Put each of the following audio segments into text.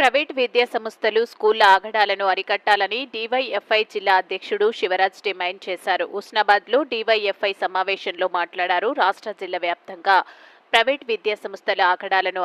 Private విద్యా సంస్థలు స్కూళ్ళ ఆగడాలను అరికట్టాలని డివైఎఫ్ఐ జిల్లా అధ్యక్షుడు శివరాజ్ డిమాండ్ చేశారు. ఉస్నాబాద్లో డివైఎఫ్ఐ సమావేశంలో మాట్లాడారు రాష్ట్ర జిల్లా వ్యాప్తంగా. ప్రైవేట్ విద్యా సంస్థల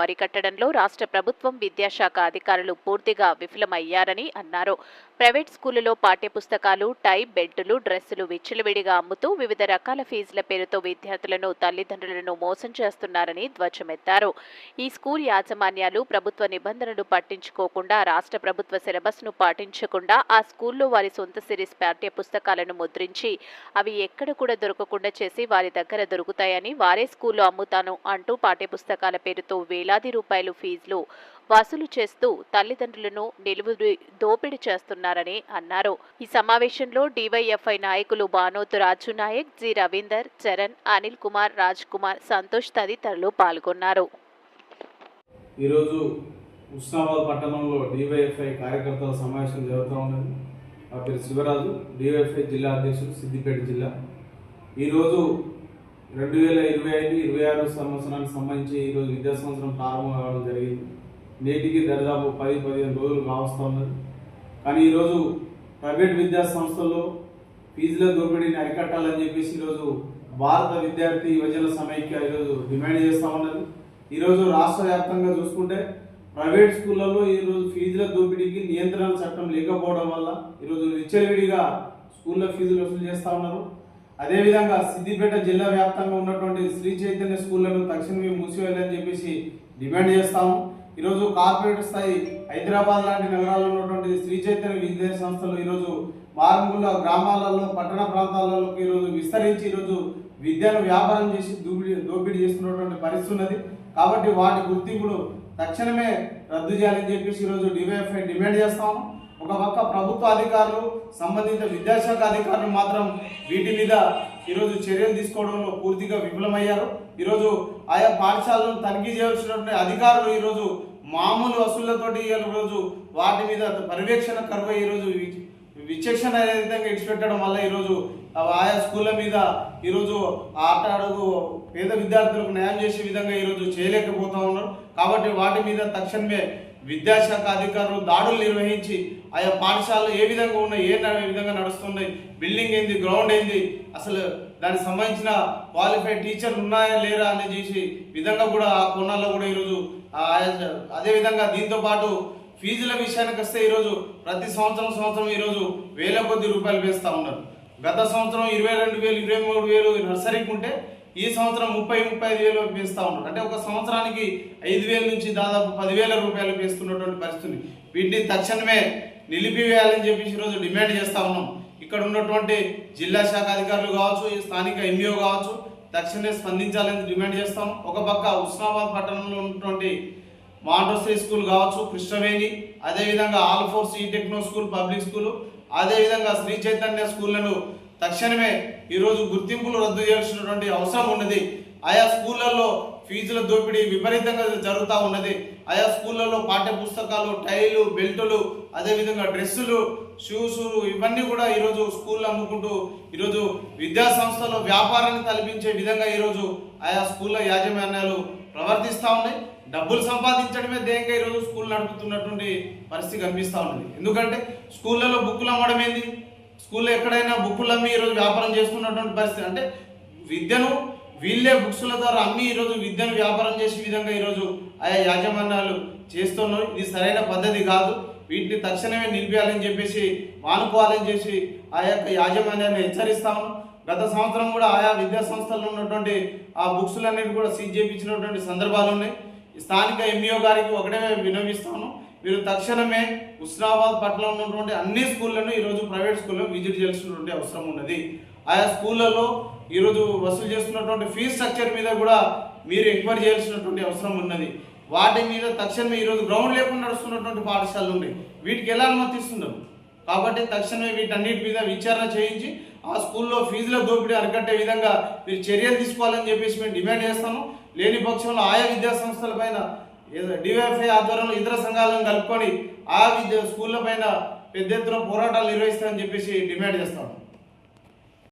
అరికట్టడంలో రాష్ట్ర ప్రభుత్వం విద్యాశాఖ అధికారులు పూర్తిగా విఫలమయ్యారని అన్నారు. ప్రైవేట్ స్కూళ్ళలో పాఠ్యపుస్తకాలు టై బెల్టులు డ్రెస్సులు విచ్చలవిడిగా అమ్ముతూ వివిధ రకాల ఫీజుల పేరుతో విద్యార్థులను తల్లిదండ్రులను మోసం చేస్తున్నారని ధ్వజమెత్తారు. ఈ స్కూల్ యాజమాన్యాలు ప్రభుత్వ నిబంధనలు పట్టించుకోకుండా రాష్ట్ర ప్రభుత్వ సిలబస్ను పాటించకుండా ఆ స్కూల్లో వారి సొంత సిరీస్ పాఠ్య పుస్తకాలను ముద్రించి అవి ఎక్కడ కూడా దొరకకుండా చేసి వారి దగ్గర దొరుకుతాయని వారే స్కూల్లో అమ్ముతాను అంటూ పాఠ్యపుస్తకాల పేరుతో వేలాది రూపాయలు ఫీజులు వసూలు చేస్తూ తల్లిదండ్రులను నిలువు దోపిడీ చేస్తున్నారని అన్నారు. ఈ సమావేశంలో డివైఎఫ్ఐ నాయకులు బానోతు రాజు నాయక్ జి రవీందర్ చరణ్ అనిల్ కుమార్ రాజ్ కుమార్ సంతోష్ తదితరులు పాల్గొన్నారు. ఈరోజు ఉస్నాబాద్ పట్టణంలో డివైఎఫ్ఐ కార్యకర్తల సమావేశం జరుగుతూ ఉన్నది. నా పేరు శివరాజు డివైఎఫ్ఐ జిల్లా అధ్యక్షుడు సిద్దిపేట జిల్లా. ఈరోజు రెండు వేల ఇరవై ఐదు ఇరవై ఆరు సంవత్సరానికి సంబంధించి ఈరోజు విద్యా సంవత్సరం ప్రారంభం కావడం జరిగింది. నేటికి దరిదాపు పది పదిహేను రోజులు కావస్తూ ఉన్నది. కానీ ఈరోజు ప్రైవేట్ విద్యా సంస్థల్లో ఫీజుల దోపిడీని అరికట్టాలని చెప్పేసి ఈరోజు భారత విద్యార్థి యువజన సమైక్య ఈరోజు డిమాండ్ చేస్తూ ఉన్నది. ఈరోజు రాష్ట్ర వ్యాప్తంగా చూసుకుంటే ప్రైవేట్ స్కూళ్ళలో ఈరోజు ఫీజుల దోపిడీకి నియంత్రణ చట్టం లేకపోవడం వల్ల ఈరోజు విచ్చలవిడిగా స్కూళ్ళ ఫీజులు వసూలు చేస్తూ ఉన్నారు. అదేవిధంగా సిద్దిపేట జిల్లా వ్యాప్తంగా ఉన్నటువంటి శ్రీ చైతన్య స్కూళ్ళను తక్షణమే మూసివేయాలని చెప్పేసి డిమాండ్ చేస్తాము. ఈరోజు కార్పొరేట్ స్థాయి హైదరాబాద్ లాంటి నగరాల్లో ఉన్నటువంటి శ్రీ చైతన్య విద్యా సంస్థలు ఈరోజు మారుమూల గ్రామాలలో పట్టణ ప్రాంతాలలోకి ఈరోజు విస్తరించి ఈరోజు విద్యను వ్యాపారం చేసి దోపిడీ దోపిడీ చేస్తున్నటువంటి పరిస్థితి ఉన్నది. కాబట్టి వాటి గుర్తింపులు తక్షణమే రద్దు చేయాలని చెప్పేసి ఈరోజు డివైఎఫ్ఐ డిమాండ్ చేస్తాము. ఒక పక్క ప్రభుత్వ అధికారులు సంబంధిత విద్యాశాఖ అధికారులు మాత్రం వీటి మీద ఈరోజు చర్యలు తీసుకోవడంలో పూర్తిగా విఫలమయ్యారు. ఈరోజు ఆయా పాఠశాలను తనిఖీ చేయాల్సినటువంటి అధికారులు ఈరోజు మామూలు వసూళ్ళతోటి ఈరోజు వాటి మీద పర్యవేక్షణ కరువు ఈరోజు విచక్షణ అనే విధంగా ఇచ్చిపెట్టడం వల్ల ఈరోజు ఆయా స్కూళ్ళ మీద ఈరోజు ఆట అడుగు పేద విద్యార్థులకు న్యాయం చేసే విధంగా ఈరోజు చేయలేకపోతా ఉన్నారు. కాబట్టి వాటి మీద తక్షణమే విద్యాశాఖ అధికారులు దాడులు నిర్వహించి ఆయా పాఠశాలలు ఏ విధంగా ఉన్నాయి ఏ విధంగా నడుస్తున్నాయి బిల్డింగ్ ఏంది గ్రౌండ్ ఏంది అసలు దానికి సంబంధించిన క్వాలిఫైడ్ టీచర్లు ఉన్నాయా లేరా అని చేసి విధంగా కూడా ఆ కోణాల్లో కూడా ఈరోజు అదేవిధంగా దీంతో పాటు ఫీజుల విషయానికి వస్తే ఈరోజు ప్రతి సంవత్సరం సంవత్సరం ఈరోజు వేల కొద్ది రూపాయలు వేస్తూ ఉన్నారు. గత సంవత్సరం ఇరవై రెండు వేలు ఇరవై మూడు వేలు నర్సరీకి ఉంటే ఈ సంవత్సరం ముప్పై ముప్పై ఐదు వేలు వేస్తూ ఉన్నారు. అంటే ఒక సంవత్సరానికి ఐదు వేల నుంచి దాదాపు పదివేల రూపాయలు వేస్తున్నటువంటి పరిస్థితి. వీటిని తక్షణమే నిలిపివేయాలని చెప్పేసి ఈరోజు డిమాండ్ చేస్తా ఉన్నాం. ఇక్కడ ఉన్నటువంటి జిల్లా శాఖ అధికారులు కావచ్చు ఈ స్థానిక ఎంఈఓ కావచ్చు తక్షణమే స్పందించాలని డిమాండ్ చేస్తాం ఒక పక్క ఉస్నాబాద్ పట్టణంలో ఉన్నటువంటి మాంటోశ్రీ స్కూల్ కావచ్చు కృష్ణవేణి అదేవిధంగా ఆల్ ఫోర్స్ ఈ టెక్నో స్కూల్ పబ్లిక్ స్కూల్ అదేవిధంగా శ్రీ చైతన్య స్కూళ్ళను తక్షణమే ఈరోజు గుర్తింపులు రద్దు చేయాల్సినటువంటి అవసరం ఉన్నది. ఆయా స్కూళ్ళల్లో ఫీజుల దోపిడీ విపరీతంగా జరుగుతూ ఉన్నది. ఆయా స్కూళ్ళల్లో పాఠ్య పుస్తకాలు టైలు బెల్టులు అదేవిధంగా డ్రెస్సులు షూస్ ఇవన్నీ కూడా ఈరోజు స్కూల్లో అమ్ముకుంటూ ఈరోజు విద్యా సంస్థలో వ్యాపారాన్ని కల్పించే విధంగా ఈరోజు ఆయా స్కూళ్ళ యాజమాన్యాలు ప్రవర్తిస్తూ ఉన్నాయి. డబ్బులు సంపాదించడమే ధ్యేయంగా ఈరోజు స్కూల్ నడుపుతున్నటువంటి పరిస్థితి కనిపిస్తూ ఉన్నది. ఎందుకంటే స్కూళ్ళలో అమ్మడం ఏంది? స్కూల్లో ఎక్కడైనా బుక్కులు అమ్మి ఈరోజు వ్యాపారం చేసుకున్నటువంటి పరిస్థితి అంటే విద్యను వీళ్ళే బుక్స్ల ద్వారా అమ్మి ఈరోజు విద్యను వ్యాపారం చేసే విధంగా ఈరోజు ఆయా యాజమాన్యాలు చేస్తున్నారు. ఇది సరైన పద్ధతి కాదు. వీటిని తక్షణమే నిలిపేయాలని చెప్పేసి మానుకోవాలని చేసి ఆ యొక్క యాజమాన్యాన్ని హెచ్చరిస్తాము గత సంవత్సరం కూడా ఆయా విద్యా సంస్థల్లో ఉన్నటువంటి ఆ బుక్స్లన్నిటి కూడా సీజ్ చేయించినటువంటి సందర్భాలు ఉన్నాయి. స్థానిక ఎంఈఓ గారికి ఒకటే వినవిస్తాను మీరు తక్షణమే ఉస్నాబాద్ పట్టణంలో ఉన్నటువంటి అన్ని స్కూళ్ళను ఈరోజు ప్రైవేట్ స్కూల్లో విజిట్ చేయాల్సినటువంటి అవసరం ఉన్నది. ఆయా స్కూళ్ళలో ఈరోజు వసూలు చేస్తున్నటువంటి ఫీజు స్ట్రక్చర్ మీద కూడా మీరు ఎంక్వైరీ చేయాల్సినటువంటి అవసరం ఉన్నది. వాటి మీద తక్షణమే ఈరోజు గ్రౌండ్ లేకుండా నడుస్తున్నటువంటి పాఠశాలలు ఉన్నాయి. వీటికి ఎలా అనుమతిస్తున్నారు కాబట్టి తక్షణమే వీటన్నిటి మీద విచారణ చేయించి ఆ స్కూల్లో ఫీజుల దోపిడీ అరికట్టే విధంగా మీరు చర్యలు తీసుకోవాలని చెప్పేసి మేము డిమాండ్ చేస్తాము. లేని పక్షంలో ఆయా విద్యాసంస్థల పైన డివైఎఫ్ఐ ఆధ్వర్యంలో ఇతర సంఘాలను కలుపుకొని ఆ విద్య స్కూళ్ళ పైన పెద్ద ఎత్తున పోరాటాలు నిర్వహిస్తామని చెప్పేసి డిమాండ్ చేస్తాము